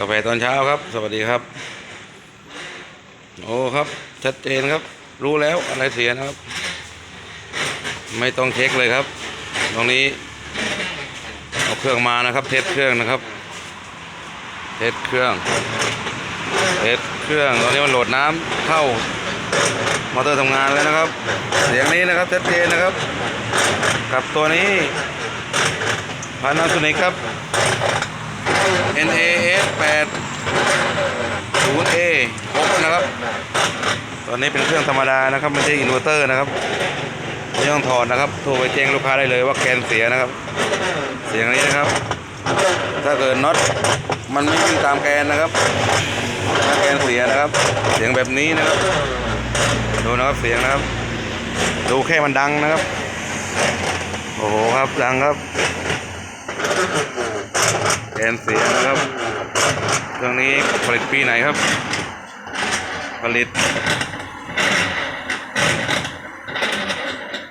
กาแฟตอนเช้าครับ สวัสดีครับ โอ้ครับ ชัดเจนครับ รู้แล้วอะไรเสียนะครับ ไม่ต้องเช็คเลยครับ ตรงนี้ เอาเครื่องมานะครับ เทสเครื่องนะครับ เทสเครื่อง เทสเครื่อง ตอนนี้มันโหลดน้ำเข้ามอเตอร์ทำงานแล้วนะครับ เสียงนี้นะครับชัดเจนนะครับ กับตัวนี้ Panasonic ครับ NAS 8 0A 6นะครับ ตอนนี้เป็นเครื่องธรรมดานะครับ ไม่ใช่อินเวอร์เตอร์นะครับไม่ต้องถอดนะครับ โทรไปแจ้งลูกค้าได้เลยว่าแกนเสียนะครับ เสียงนี้นะครับ ถ้าเกิดน็อตมันไม่วิ่งตามแกนนะครับถ้าแกนเสียนะครับ เสียงแบบนี้นะครับ ดูนะครับเสียงนะครับ ดูแค่มันดังนะครับ โอ้โหครับดังครับ แกนเสียนะครับเครื่องนี้ผลิตปีไหนครับ ผลิต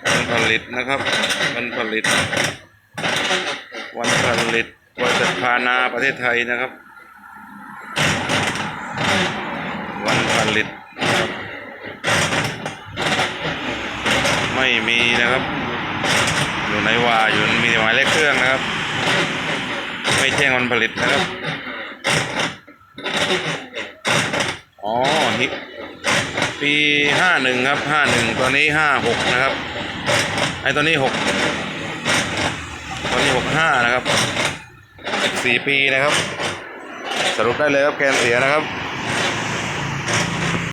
วันผลิตนะครับวันผลิต วันผลิตบริษัทพานาประเทศไทยนะครับ วันผลิตนะครับไม่มีนะครับ อยู่ในว่าอยู่มีหมายเลขเครื่องนะครับ ไม่แจ้งวันผลิตนะครับ อ๋อฮิปีห้าหนึ่งครับห้าหนึ่งตอนนี้ห้าหกนะครับ ไอ้ตอนนี้หกตอนนี้หกห้านะครับสี่ปีนะครับ สรุปได้เลยครับแกนเสียนะครับ